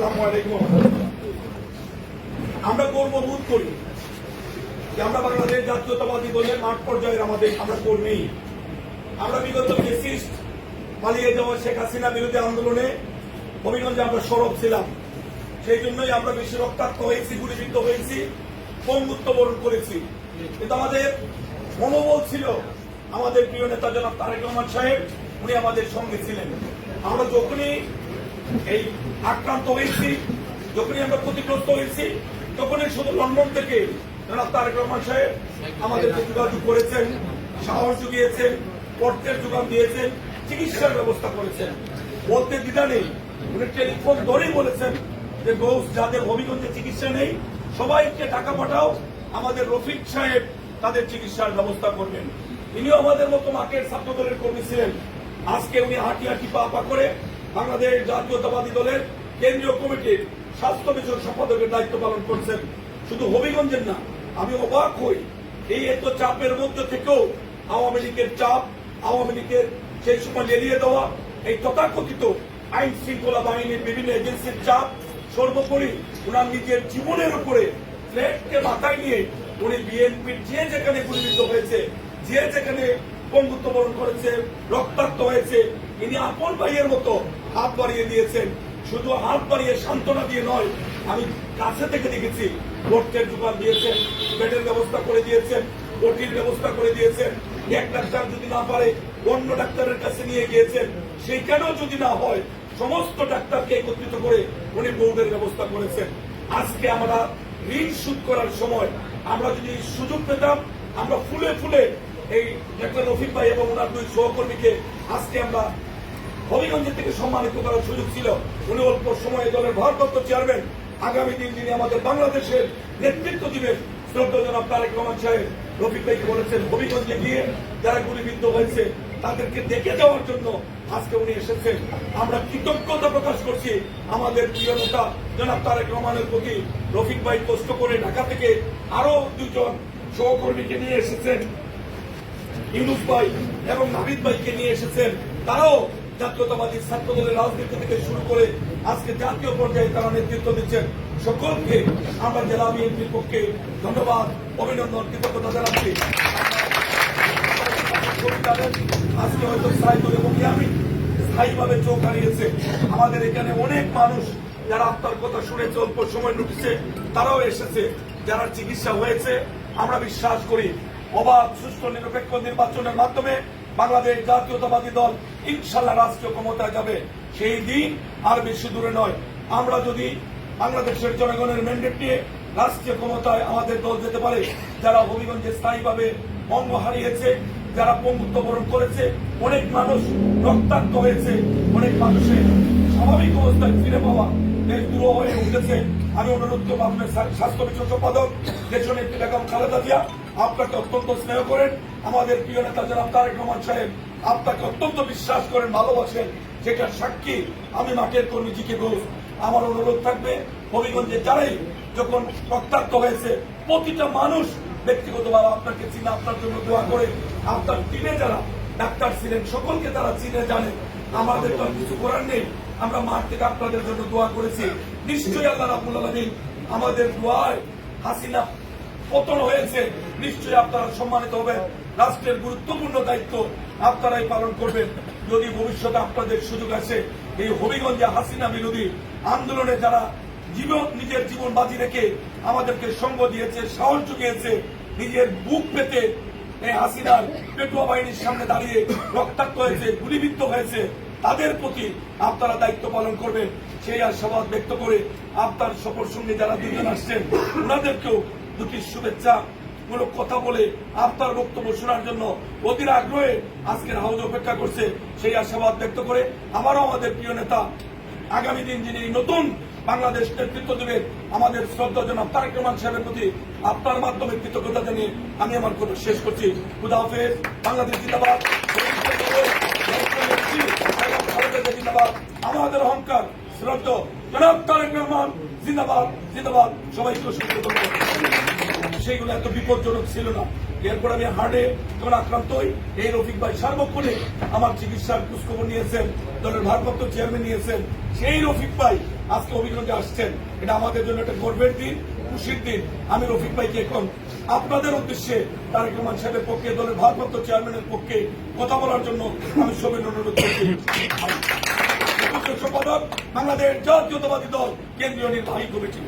আসসালামু আলাইকুম। আমরা করি আমরা বাংলাদেশ জাতীয়তাবাদী দলের মাঠ পর্যায়ের আমাদের আমরা কর্মী। আমরা বিগত ফেসিস্ট পালিয়ে যাওয়া শেখ হাসিনা বিরোধী আন্দোলনে হবিগঞ্জে আমরা সরব ছিলাম। সেই জন্যই আমরা বেশি রক্তাক্ত হয়েছি, গুলিবিদ্ধ হয়েছি পঙ্গুত্ব বরণ করেছি। কিন্তু আমাদের মনোবল ছিল আমাদের প্রিয় নেতা জনাব তারেক রহমান সাহেব, উনি আমাদের সঙ্গে ছিলেন। আমরা যখনই এই আক্রান্ত হয়েছি, যখনই আমরা ক্ষতিগ্রস্ত হয়েছি, তখনই শুধু লন্ডন থেকে তারেক রহমান সাহেব আমাদেরকে যোগাযোগ করেছেন, সাহস জুগিয়েছেন অর্থের যোগান দিয়েছেন, চিকিৎসার ব্যবস্থা করেছেন। বলতে দ্বিধা নেই, উনি টেলিফোন ধরেই বলেছেন যে গৌস যাদের হবিগঞ্জে চিকিৎসা নেই, সবাইকে টাকা পাঠাও, আমাদের রফিক সাহেব তাদের চিকিৎসার ব্যবস্থা করবেন। ইনিও আমাদের মতো মাঠের ছাত্র দলের কর্মী ছিলেন। আজকে উনি হাঁটি হাঁটি পা পা করে বাংলাদেশ জাতীয়তাবাদী দলের কেন্দ্রীয় কমিটির স্বাস্থ্য বিষয়ক সম্পাদকের দায়িত্ব পালন করছেন। শুধু হবিগঞ্জের না, আমি অবাক হই। এই এত চাপের মধ্যে থেকেও আওয়ামী লীগের চাপ, আওয়ামী লীগের সেই সময় এড়িয়ে দেওয়া, এই তথাকথিত আইন শৃঙ্খলা বাহিনীর বিভিন্ন এজেন্সির চাপ, সর্বোপরি ওনার নিজের জীবনের উপরে ফ্ল্যাটকে মাথায় নিয়ে উনি বিএনপির যে যেখানে গুলিবিদ্ধ হয়েছে, যে যেখানে বন্ধুত্ব বরণ করেছে, রক্তাক্ত হয়েছে, ইনি আপন ভাইয়ের মতো হাত বাড়িয়ে দিয়েছেন। শুধু হাত বাড়িয়ে সান্ত্বনা দিয়ে নয়, আমি কাছে থেকে দেখেছি, ভোটের যোগান দিয়েছেন বেডের ব্যবস্থা করে দিয়েছেন, ওটির ব্যবস্থা করে দিয়েছেন। এক ডাক্তার যদি না পারে, অন্য ডাক্তারের কাছে নিয়ে গিয়েছেন। সেইখানেও যদি না হয়, সমস্ত ডাক্তারকে একত্রিত করে উনি বোর্ডের ব্যবস্থা করেছেন। আজকে আমরা ঋণ শোধ করার সময় আমরা যদি সুযোগ পেতাম, আমরা ফুলে ফুলে এই ডাক্তার রফিক ভাই এবং ওনার দুই সহকর্মীকে আজকে আমরা হবিগঞ্জ থেকে সম্মানিত করার সুযোগ ছিল। উনি অল্প সময়ে দলের ভারপ্রাপ্ত চেয়ারম্যান, আগামী দিন যিনি আমাদের বাংলাদেশের নেতৃত্ব দিবেন। শ্রদ্ধা জনাব তারেক রহমান সাহেব, রফিক ভাইকে বলেছেন, হবিগঞ্জে গিয়ে যারা গুলিবিদ্ধ হয়েছে, তাদেরকে দেখে যাওয়ার জন্য আজকে উনি এসেছেন। আমরা কৃতজ্ঞতা প্রকাশ করছি আমাদের প্রিয় নেতা জনাব তারেক রহমানের প্রতি। রফিক ভাই কষ্ট করে ঢাকা থেকে আরও দুজন সহকর্মীকে নিয়ে এসেছেন। ইউনুস ভাই এবং নাবিদ ভাইকে নিয়ে এসেছেন। তারাও জাতীয়তাবাদী ছাত্র দলের রাজনীতি থেকে শুরু করে আজকে জাতীয় পর্যায়ে তারা নেতৃত্ব দিচ্ছেন। সকলকে আমরা জেলা বিএনপির পক্ষে ধন্যবাদ, অভিনন্দন, কৃতজ্ঞতা জানাচ্ছি। আজকে হয়তো সাইদুল এবং ইয়ামিন স্থায়ীভাবে চোখ হারিয়েছে। আমাদের এখানে অনেক মানুষ যারা আপনার কথা শুনেছে, অল্প সময় নোটিসে তারাও এসেছে। যারা চিকিৎসা হয়েছে, আমরা বিশ্বাস করি। অবাধ, সুষ্ঠু, নিরপেক্ষ নির্বাচনের মাধ্যমে বাংলাদেশ জাতীয়তাবাদী দল ইনশাল্লাহ রাষ্ট্রীয় ক্ষমতায় যাবে। সেই দিন আর বেশি দূরে নয়। আমরা যদি বাংলাদেশের জনগণের ম্যান্ডেট নিয়ে রাষ্ট্রীয় ক্ষমতায় আমাদের দল যেতে পারে, যারা হবিগঞ্জে স্থায়ীভাবে অঙ্গ হারিয়েছে, যারা পঙ্গুত্ব বরণ করেছে, অনেক মানুষ রক্তাক্ত হয়েছে, অনেক মানুষের স্বাভাবিক অবস্থায় ফিরে পাওয়া দেশ দূর হয়ে উঠেছে। আমি অনুরোধ করব আপনার স্বাস্থ্য বিষয় সম্পাদক, দেশনেত্রী বেগম খালেদা জিয়া আপনাকে অত্যন্ত স্নেহ করেন। আমাদের প্রিয় নেতা জনাব তারেক রহমান সাহেব, আপনাকে অত্যন্ত বিশ্বাস করেন, ভালোবাসেন। যেটার সাক্ষী, আমি মাঠের কর্মী জিকে ঘোষ আমার অনুরোধ থাকবে, হবিগঞ্জে যারাই যখন রক্তাক্ত হয়েছে, প্রতিটা মানুষ ব্যক্তিগতভাবে আপনাকে চিনে, আপনার জন্য দোয়া করে। আপনার টিমে যারা ডাক্তার ছিলেন, সকলকে তারা চিনে জানেন আমাদের তো কিছু করার নেই। আমরা মাঠ থেকে আপনাদের জন্য দোয়া করেছি। নিশ্চয়ই আল্লাহ রাবুল আলমিন আমাদের দোয়ায় হাসিনা পতন হয়েছে, নিশ্চয়ই আপনারা সম্মানিত হবেন। রাষ্ট্রের গুরুত্বপূর্ণ দায়িত্ব আপনারাই পালন করবেন। যদি ভবিষ্যতে আপনাদের সুযোগ আসে, এই হবিগঞ্জে হাসিনা বিরোধী আন্দোলনে যারা জীবন, নিজের জীবন বাজি রেখে আমাদেরকে সঙ্গ দিয়েছে, সাহস জুগিয়েছে, নিজের বুক পেতে এই হাসিনার পেটুয়া বাহিনীর সামনে দাঁড়িয়ে রক্তাক্ত হয়েছে, গুলিবিদ্ধ হয়েছে, তাদের প্রতি আপনারা দায়িত্ব পালন করবেন। সেই আশাবাদ ব্যক্ত করে আপনার সফর সঙ্গে যারা দুজন আসছেন, ওনাদেরকেও দুটি শুভেচ্ছা মূলক কথা বলে আপনার বক্তব্য শোনার জন্য অধীর আগ্রহে আজকের হাউজ অপেক্ষা করছে সেই আশাবাদ ব্যক্ত করে আমারও আমাদের প্রিয় নেতা আগামী দিন যিনি নতুন বাংলাদেশ নেতৃত্ব দেবেন আমাদের শ্রদ্ধা জনাব তারেক রহমান সাহেবের প্রতি আপনার মাধ্যমে কৃতজ্ঞতা জানিয়ে আমি আমার কথা শেষ করছি খুদা হাফেজ বাংলাদেশ জিন্দাবাদ আমাদের অহংকার শ্রদ্ধা তারেক জিন্দাবাদ জিন্দাবাদ। সবাইকে সেইগুলো এত বিপজ্জনক ছিল না। এরপর আমি হার্টে যখন আক্রান্ত হই, এই রফিক ভাই সার্বক্ষণে আমার চিকিৎসার খোঁজখবর নিয়েছেন, দলের ভারপ্রাপ্ত চেয়ারম্যান নিয়েছেন। সেই রফিক ভাই আজকে অভিযোগে আসছেন। এটা আমাদের জন্য একটা গর্বের দিন, খুশির দিন। আমি রফিক ভাইকে এখন আপনাদের উদ্দেশ্যে তারেক রহমান সাহেবের পক্ষে, দলের ভারপ্রাপ্ত চেয়ারম্যানের পক্ষে কথা বলার জন্য আমি সবাই অনুরোধ করছি। সম্পাদক বাংলাদেশ জাতীয়তাবাদী দল কেন্দ্রীয় নির্বাহী কমিটি।